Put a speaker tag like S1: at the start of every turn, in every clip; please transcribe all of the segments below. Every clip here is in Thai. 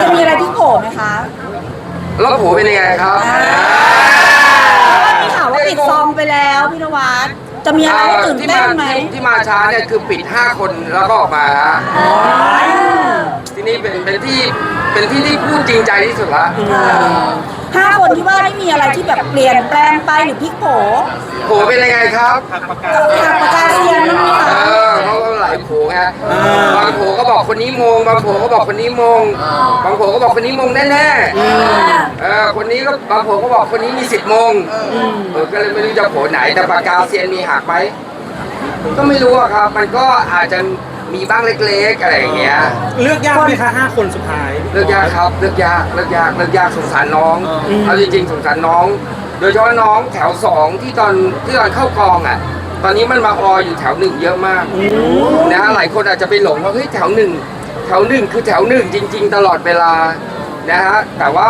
S1: จะมีอะไรที่โผล่ไหมคะ
S2: แล้วโผเป็นยังไงครับ
S1: มีข่าวว่าปิดซองไปแล้วพี่นวัดจะมีอะไรให้ตื่น
S2: ที่
S1: เต้
S2: มาน
S1: ไหม
S2: ที่ที่มาช้าเนี่ยคือปิด 5 คนแล้วก็ออกมาฮะที่นี่เป็นเป็นที่เป็นที่ที่พูดจริงใจที่สุดละ
S1: ห้าคนที่ว่าได้มีอะไรที่แบบเปลี่ยนแปลงไปหรือพลิกโผ
S2: โผเป็นยังไงครับ
S1: กับทางประกาเซียนนั่นไหม
S2: เอ
S1: คะ
S2: อเขาก็ หลายโผไงบางโผก็บอกคนนี้มงบางโผก็บอกคนนี้มงบางโผก็บอกคนนี้มงแน่ๆเออคนนี้ก็บางโผก็บอกคนนี้มีสิทธิ์มงเออก็เลยไม่รู้จะโผไหนแต่ปากกาเซียนมีหักไหมก็ไม่รู้อะครับ มันก็อาจจะมีบ้างเล็กๆอะไรอย่างเงี้ย
S3: เลือกยากไหมคะห้าคนสุดท้าย
S2: เลือกยากครับเลือกยากเลือกยากเลือกยากสงสารน้อง
S3: อืม
S2: เอาจริงๆสงสารน้อง โดยเฉพาะน้องแถวสองที่ตอนที่ตอนเข้ากองอะ ตอนนี้มันมาอออยู่แถวหนึ่งเยอะมากนะฮะหลายคนอาจจะไปหลงว่าเฮ้ยแถวหนึ่งแถวหนึ่งคือแถวหนึ่งจริง ๆ ตลอดเวลานะฮะแต่ว่า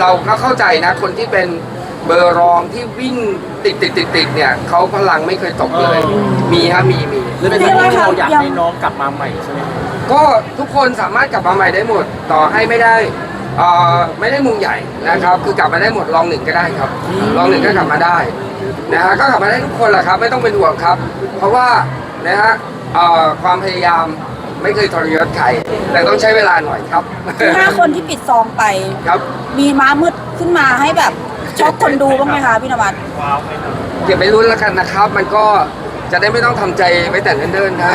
S2: เราก็เข้าใจนะ คนที่เป็นเบอร์รองที่วิ่งติดติดติดติดๆๆเนี่ยเขาพลังไม่เคยตกเลย มีฮะมีมี
S3: หรือเป็นเพราะที่เราอยากให้น้องกลับมาใหม่ใช่ไหม
S2: ก็ทุกคนสามารถกลับมาใหม่ได้หมด ต่อให้ไม่ได้ เอ่อไม่ได้มุงใหญ่นะครับ คือกลับมาได้หมดลองหนึ่งก็ได้ครับลองหนึ่งก็กลับมาได้นะฮะก็กลับมาได้ทุกคนแหละครับ ไม่ต้องเป็นห่วงครับ เพราะว่านะฮะเอ่อความพยายามไม่เคยทรยศใครแต่ต้องใช้เวลาหน่อยครับ
S1: ที่ห้าคนที่ปิดซองไป
S2: ครับ
S1: มีม้ามืดขึ้นมาให้แบบช็อกคนดูบ้างไหมคะพี่นวัด
S2: เก็บไปรุ่นแล้วกันนะครับ มันก็จะได้ไม่ต้องทำใจไว้แต่เนิ่นๆนะ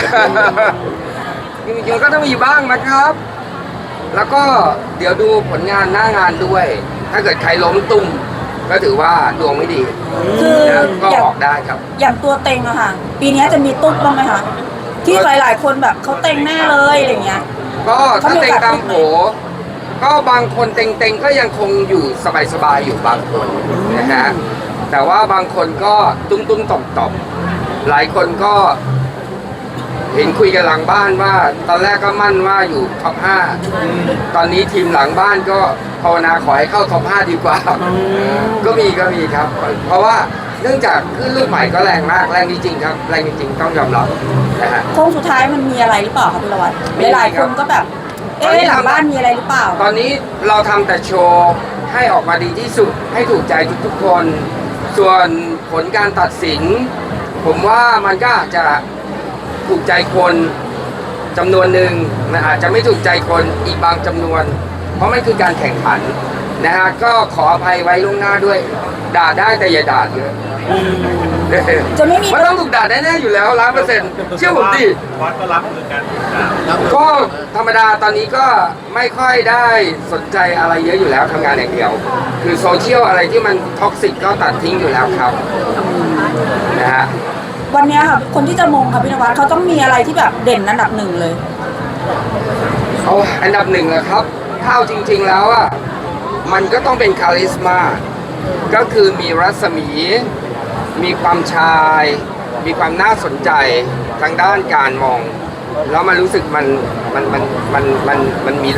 S2: จริงๆก็ต้องมีบ้างนะครับ แล้วก็เดี๋ยวดูผลงานหน้างานด้วย ถ้าเกิดใครล้มตุ้ม ก็ถือว่าดวงไม่ดี
S1: คือ
S2: นะก็
S1: อย่าง
S2: ออกได้ครับ
S1: อย่างตัวเต็งอะค่ะ ปีนี้จะมีตุ๊บบ้างไหมคะที่หลาย ๆ คนแบบเขาเต็งแน่เลยอะไรเงี้ย
S2: ก็ถ้า
S1: เขามี
S2: เต็ง
S1: โอกาส
S2: ตามโผก็บางคนเต็งๆก็ยังคงอยู่สบายๆอยู่บางคนนะฮะแต่ว่าบางคนก็ตุ้มๆต่อมๆหลายคนก็ เห็นคุยกันหลังบ้านว่า ตอนแรกก็มั่นว่าอยู่ท็อปห้าตอนนี้ทีมหลังบ้านก็ภาวนาขอให้เข้าท็อปห้าดีกว่า ก็มีก็มีครับ เพราะว่าเนื่องจากขึ้นลูกใหม่ก็แรงมากแรงจริงๆครับแรงจริงๆต้องยอมรับนะฮะ
S1: โค้งสุดท้ายมันมีอะไรหรือเปล่าคะพี่นวัด
S2: มี
S1: หลาย
S2: ค
S1: ๆ
S2: รั
S1: ค
S2: บ
S1: นก็แบบ
S2: ตอนนี้
S1: เอ๊ะหลัง
S2: ทำ
S1: บ้านมีอะไรหรือเปล่า
S2: ตอนนี้เราทำแต่โชว์ให้ออกมาดีที่สุดให้ถูกใจทุกๆคน ส่วนผลการตัดสิน ผมว่ามันก็อาจจะ ถูกใจคนจำนวนหนึ่งมันอาจจะไม่ถูกใจคนอีกบางจำนวน เพราะมันคือการแข่งขันนะฮะก็ขออภัยไว้ล่วงหน้าด้วย ด่าได้แต่อย่าด่าเยอะ
S1: จะไม่มี
S2: มันต้องถูกด่าแน่ๆอยู่แล้วล้านเปอร์เซ็นต์เชื่อผมดิ
S3: วัดก็รับมือกัน
S2: ก็ธรรมดาตอนนี้ก็ไม่ค่อยได้สนใจอะไรเยอะอยู่แล้วทำงานอย่างเดียว คือโซเชียลอะไรที่มันท็อกซิกก็ตัดทิ้งอยู่แล้วครับนะฮะ
S1: วันเนี้ยค่ะคนที่จะมงค่ะพี่นวัดเขาต้องมีอะไรที่แบบเด่นอันดับหนึ่งเลย
S2: เอาอันดับหนึ่งเลยครับถ้าเอาจริง ๆแล้วอะมันก็ต้องเป็นคาลิสมา ก็คือมีรัศมี มีความชาย มีความน่าสนใจทางด้านการมอง แล้วมันรู้สึกมันมันมันมันมันมันมี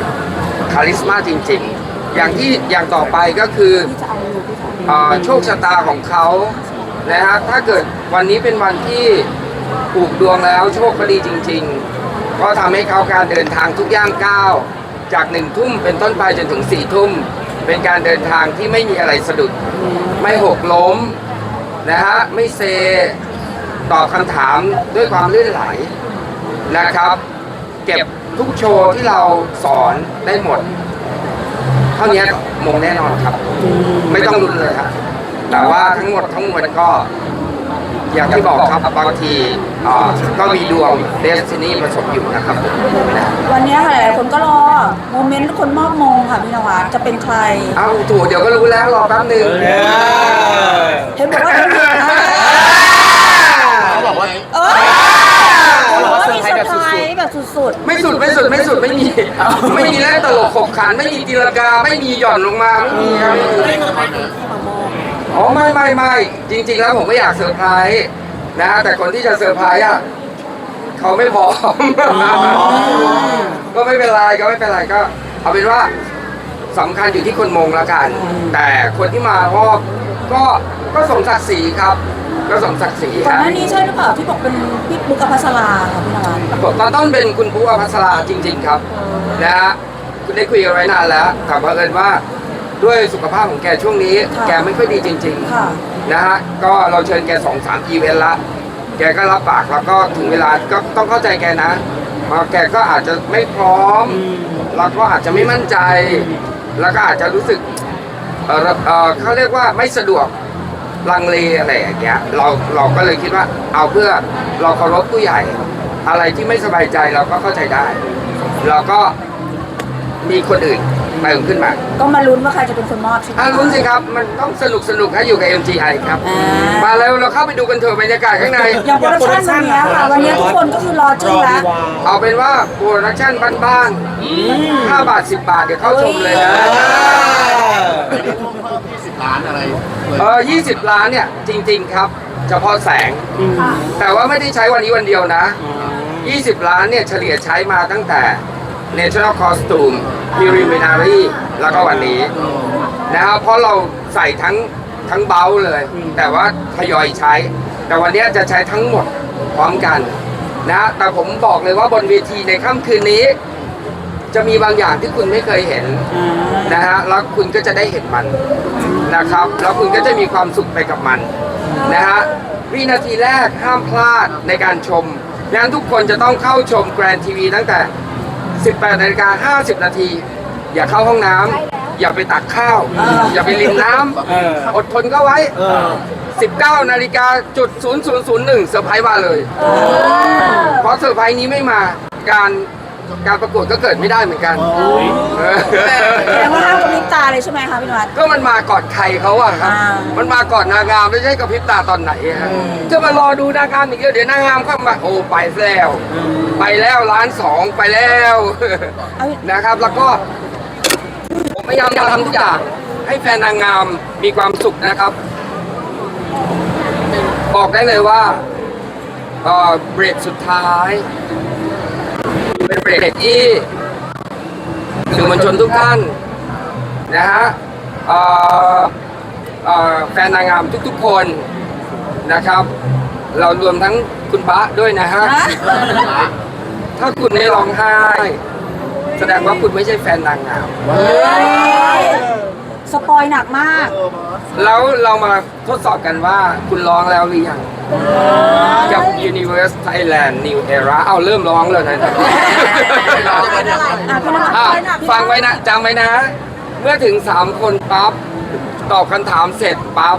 S2: คาลิสมาจริง ๆ อย่างที่อย่างต่อไปก็คือ
S1: ที่จะเอาอยู่ที่จะ
S2: เอ่อโชคชะตาของเขานะฮะถ้าเกิด วันนี้เป็นวันที่ผูกดวงแล้วโชคดีจริง ๆ ก็ทำให้เขาการเดินทางทุกย่างก้าวจากหนึ่งทุ่มเป็นต้นไปจนถึงสี่ทุ่ม เป็นการเดินทางที่ไม่มีอะไรสะดุด ไม่หกล้มนะฮะไม่เซตอบคำถามด้วยความลื่นไหลนะครับ เก็บทุกโชว์ที่เราสอนได้หมด เท่านี้มงแน่นอนครับ ไม่ต้องรุนเลยครับ แต่ว่าทั้งหมดทั้งมวลก็ อย่างที่บอกครับบางทีอ่าก็มีดวงเดสตินีผสมอยู่นะครับนะ
S1: วันเนี้ยค่ะหลายๆคนก็รอโมเมนต์คนมอบมงค่ะพี่นวัดจะเป็นใคร
S2: เอาถูกเดี๋ยวก็รู้แล้วรอแป๊บหนึง
S1: เห็นบอกว่าจะมี
S3: เขาบอกว่า
S1: เออเห็นบอกว่ามีเซอร์ไพรส์แบบสุด
S2: ไม่สุดไม่สุดไม่สุดไม่มีไม่มีแล่นตลกขบขันไม่มีตีลากาไม่มีหย่อนลงมาไม่มีครับไม่มี อ๋อไม่ไม่ไม่จริง ๆ แล้วผมก็อยากเซอร์ไพรส์นะแต่คนที่จะเซอร์ไพรส์อะเขาไม่พร้อมก็ไม่เป็นไรก็ไม่เป็นไรก็ เอาเป็นว่าสำคัญอยู่ที่คนมงแล้วกัน แต่คนที่มารอบก็ก็สมศักดิ์ศรีครับ ก็สมศักดิ์ศรี
S1: ๆก่อนหน้านี้ใช่หรือเปล่าที่บอกเป็นพี่บุ๊กอภัสราค่ะพี่นวัด
S2: ตอนต้นเป็นคุณผู้อภัสราจริง ๆ ครับนะฮะได้คุยกันไว้นานแล้วแต่บังเอิญว่า ด้วยสุขภาพของแกช่วงนี้
S1: ค่ะ
S2: แกไม่ค่อยดีจริง
S1: ค่ะ
S2: ๆนะฮะก็เราเชิญแกสองสามอีเวนต์ละ แกก็รับปากแล้วก็ถึงเวลาก็ต้องเข้าใจแกนะเพราะแกก็อาจจะไม่พร้อม แล้วก็อาจจะไม่มั่นใจ แล้วก็อาจจะรู้สึกเอ่อเอ่อเขาเรียกว่าไม่สะดวกลังเลอะไรอย่างเงี้ยเราเราก็เลยคิดว่าเอาเพื่อเราเคารพผู้ใหญ่ อะไรที่ไม่สบายใจเราก็เข้าใจได้ เราก็มีคนอื่น เติมขึ้นมา
S1: ก็มาลุ้นว่าใครจะเป็นคนมอบใช่ไหม
S2: อะลุ้นสิครับ มันต้องสนุกสนุกให้อยู่กับ MGI ครับ
S1: อ่า
S2: มาแล้วเราเข้าไปดูกันเถอะบรรยากาศข้างใน
S1: อย่างโปรดักชั่นวันเนี้ยค่ะวันเนี้ยทุกคนก็คือรอจึ้งแล้ว
S2: เอาเป็นว่าโปรดักชั่นบ้านๆ5บาท 10 บาท เดี๋ยวเข้าชมเลยนะ
S4: ร้านอะไร
S2: เออ20 ล้านเนี่ย จริง ๆ ครับ เฉพาะแสง แต่ว่าไม่ได้ใช้วันนี้วันเดียวนะ 20 ล้านเนี่ยเฉลี่ยใช้มาตั้งแต่ National Costume Preliminary แล้วก็วันนี้นะครับเพราะเราใส่ทั้งทั้งเบ้าเลย แต่ว่าทยอยใช้ แต่วันนี้จะใช้ทั้งหมดพร้อมกันนะแต่ผมบอกเลยว่าบนเวทีในค่ำคืนนี้ จะมีบางอย่างที่คุณไม่เคยเห็นนะฮะแล้วคุณก็จะได้เห็นมันนะครับ แล้วคุณก็จะมีความสุขไปกับมันนะฮะวินาทีแรกห้ามพลาดในการชมดังนั้นทุกคนจะต้องเข้าชมแกรนทีวีตั้งแต่ 18นาฬิกา50 นาที อย่าเข้าห้องน้ำอย่าไปตักข้าว อย่าไปริมน้
S3: เออำ
S2: อดทนก็ไว้
S3: เออ
S2: 19นาฬิกาจุด0001เซอร์ไพรส์มาเลยเพราะเซอร์ไพรส์นี้ไม่มาการ การประกวดก็เกิดไม่ได้เหมือนกันเออ
S1: แสดงว่าห้ามกระพริบตาเลยใช่ไหมคะพี่นวัด
S2: ก็มันมาก่อนใครเขาอะครับ
S1: อ่ามั
S2: มันมาก่อนนางงามไม่ใช่กับพริบตาตอนไหนอะฮะจะมารอดูนางงามอีกเดียวเดี๋ยวนางงามเข้ามาโอ้ไปแล้ว ไปแล้วล้านสองไปแล้ว
S1: เอา
S2: นะครับ แล้วก็ผมพยายามจะทำทุกอย่างให้แฟนนางงามมีความสุขนะครับ บอกได้เลยว่าเอ่อเบรกสุดท้าย เป็นเบรกที่สื่อมวลชนทุกท่านนะฮะเอ่อเอ่อแฟนนางงามทุกๆคนนะครับ เรารวมทั้งคุณพระด้วยนะฮะ ถ้าคุณไม่ร้องไห้ แสดงว่าคุณไม่ใช่แฟนนางงาม
S1: สปอยหนักมาก
S2: แล้วเรามาทดสอบกันว่าคุณร้องแล้วหรือยัง กับ Universe Thailand New Era เอาเริ่มร้องแล้วนะ
S1: อะพี่นวัด
S2: อะฟังไว้นะจำไว้นะ เมื่อถึง 3 คนปั๊บ ตอบคำถามเสร็จปั๊บ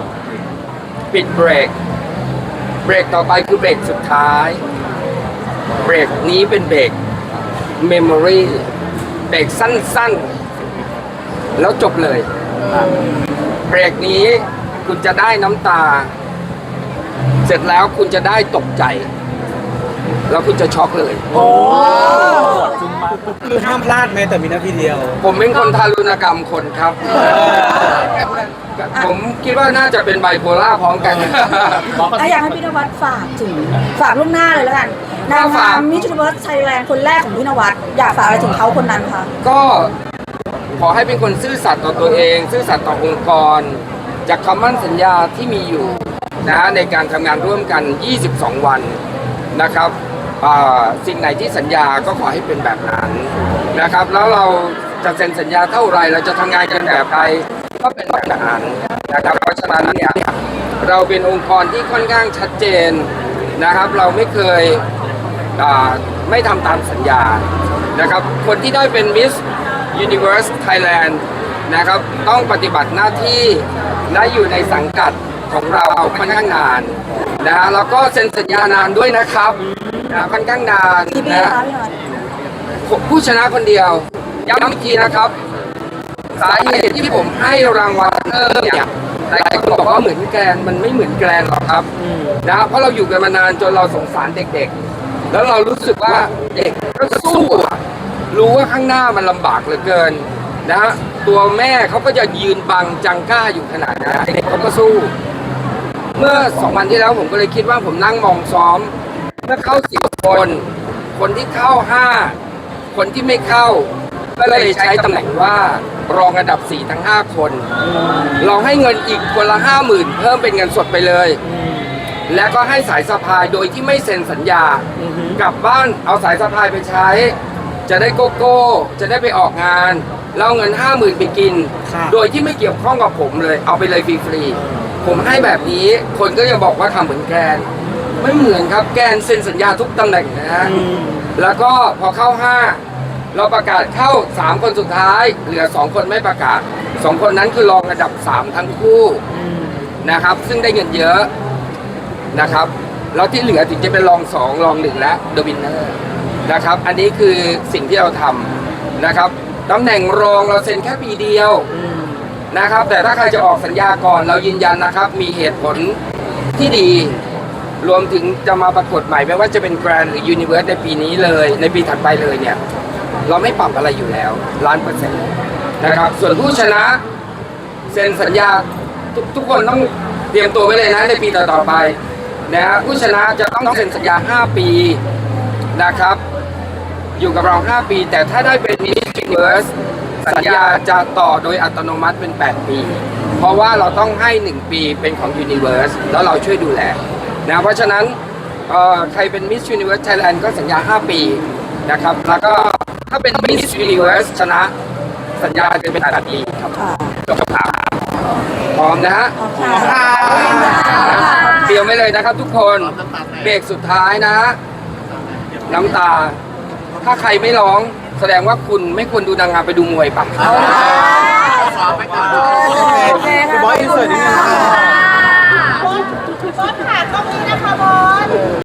S2: ปิดเบรก เบรกต่อไปคือเบรกสุดท้าย เบรกนี้เป็นเบรก Memory เบรกสั้นๆ แล้วจบเลย เบรกนี้คุณจะได้น้ำตา เสร็จแล้วคุณจะได้ตกใจ แล้วคุณจะช็อกเลย
S3: คือห้ามพลาดแม้แต่วินาทีเดียว
S2: ผมเป็นคนทารุณกรรมคนครับ ผมคิดว่าน่าจะเป็นไบโพล่าพร้อมกัน
S1: อะอยากให้พี่นวัดฝากถึงฝากล่วงหน้าเลยแล้วกันนางงามมิจูเวิร์สไทยแลนด์คนแรกของพี่นวัดอยากฝากอะไรถึงเขาคนนั้นคะ
S2: ก็ ขอให้เป็นคนซื่อสัตย์ต่อตัวเอง ซื่อสัตย์ต่อองค์กร จากคำมั่นสัญญาที่มีอยู่นะฮะในการทำงานร่วมกัน 22 วันนะครับสิ่งไหนที่สัญญาก็ขอให้เป็นแบบนั้นนะครับ แล้วเราจะเซ็นสัญญาเท่าไหรเราจะทำงานกันแบบใดก็เป็นแบบนั้นนะครับ เพราะฉะนั้นเนี่ยเราเป็นองค์กรที่ค่อนข้างชัดเจนนะครับ เราไม่เคยไม่ทำตามสัญญานะครับ คนที่ได้เป็น Miss Universe Thailand นะครับต้องปฏิบัติหน้าที่และอยู่ในสังกัดของเราค่อนข้างนานนะฮะแล้วก็เซ็นสัญญานานด้วยนะครับนะค่อนข้างนาน
S1: กี่ปี
S2: นะ
S1: คะพี่นวัด
S2: ผู้ชนะคนเดียวย้ำอีกทีนะครับ สาเหตุที่ผมให้รางวัลเริ่มเนี่ยหลายคนบอกว่าเหมือนแกรนมันไม่เหมือนแกรนหรอกครับนะเพราะเราอยู่กันมานานจนเราสงสารเด็กๆ แล้วเรารู้สึกว่าเด็กก็สู้อะ รู้ว่าข้างหน้ามันลำบากเหลือเกินนะฮะตัวแม่เขาก็จะยืนบังจังก้าอยู่ขนาดนั้นเด็กเขาก็สู้ เมื่อสองวันที่แล้วผมก็เลยคิดว่าผมนั่งมองซ้อม เมื่อเข้าสิบคน คนที่เข้าห้าคนที่ไม่เข้า ก็เลยใช้ตำแหน่งว่ารองอันดับ4ทั้ง5คนเราให้เงินอีกคนละ5 0,000เพิ่มเป็นเงินสดไปเลย และก็ให้สายสะพายโดยที่ไม่เซ็นสัญญา กลับบ้านเอาสายสะพายไปใช้ จะได้โกโก้ จะได้ไปออกงาน แล้วเอาเงินห้าหมื่นไปกิน
S3: ครับ
S2: โดยที่ไม่เกี่ยวข้องกับผมเลย เอาไปเลยฟรีๆผมให้แบบนี้คนก็ยังบอกว่าทำเหมือนแกรนไม่เหมือนครับแกรนเซ็นสัญญาทุกตำแหน่งนะฮะ
S3: อืม
S2: แล้วก็พอเข้า 5 เราประกาศเข้า 3 คนสุดท้าย เหลือ 2 คนไม่ประกาศ 2 คนนั้นคือรองอันดับ 3 ทั้งคู่
S3: อืม
S2: นะครับ ซึ่งได้เงินเยอะนะครับ แล้วที่เหลือถึงจะเป็นรอง 2 รอง 1 และเดอะวินเนอร์ นะครับ อันนี้คือสิ่งที่เราทำนะครับตำแหน่งรองเราเซ็นแค่ปีเดียว
S3: อืม
S2: นะครับ แต่ถ้าใครจะออกสัญญาก่อนเรายืนยันนะครับ มีเหตุผลที่ดี รวมถึงจะมาปรากฏใหม่ไม่ว่าจะเป็นแกรนหรือยูนิเวิร์สในปีนี้เลย ในปีถัดไปเลยเนี่ย เราไม่ปรับอะไรอยู่แล้วล้านเปอร์เซ็นต์นะครับ ส่วนผู้ชนะเซ็นสัญญาทุกทุกคนต้องเตรียมตัวไว้เลยนะในปีต่อๆไปนะฮะผู้ชนะจะต้องเซ็นสัญญา 5 ปีนะครับ อยู่กับเรา 5 ปี แต่ถ้าได้เป็น Miss Universe สัญญาจะต่อโดยอัตโนมัติเป็น 8 ปี เพราะว่าเราต้องให้ 1 ปีเป็นของ Universe แล้วเราช่วยดูแลนะเพราะฉะนั้นเอ่อใครเป็น Miss Universe Thailand ก็สัญญา 5 ปีนะครับ แล้วก็ถ้าเป็น Miss Universe ชนะสัญญาจะเป็น8ปีครับ
S1: ค่ะ
S2: จบครับพร้อมนะฮะ
S1: ขอบคุณค่ะ
S2: เตรียมไว้เลยนะครับทุกคนเบรกสุดท้ายนะน้ำตา ถ้าใครไม่ร้องแสดงว่าคุณไม่ควรดูนางงามไปดูมวยปะ
S1: โอเคค่ะ
S3: พี่บอยอินเสิร์ตนิดนึงค่ะ
S4: บอสค่ะกล้องนี้นะคะบอส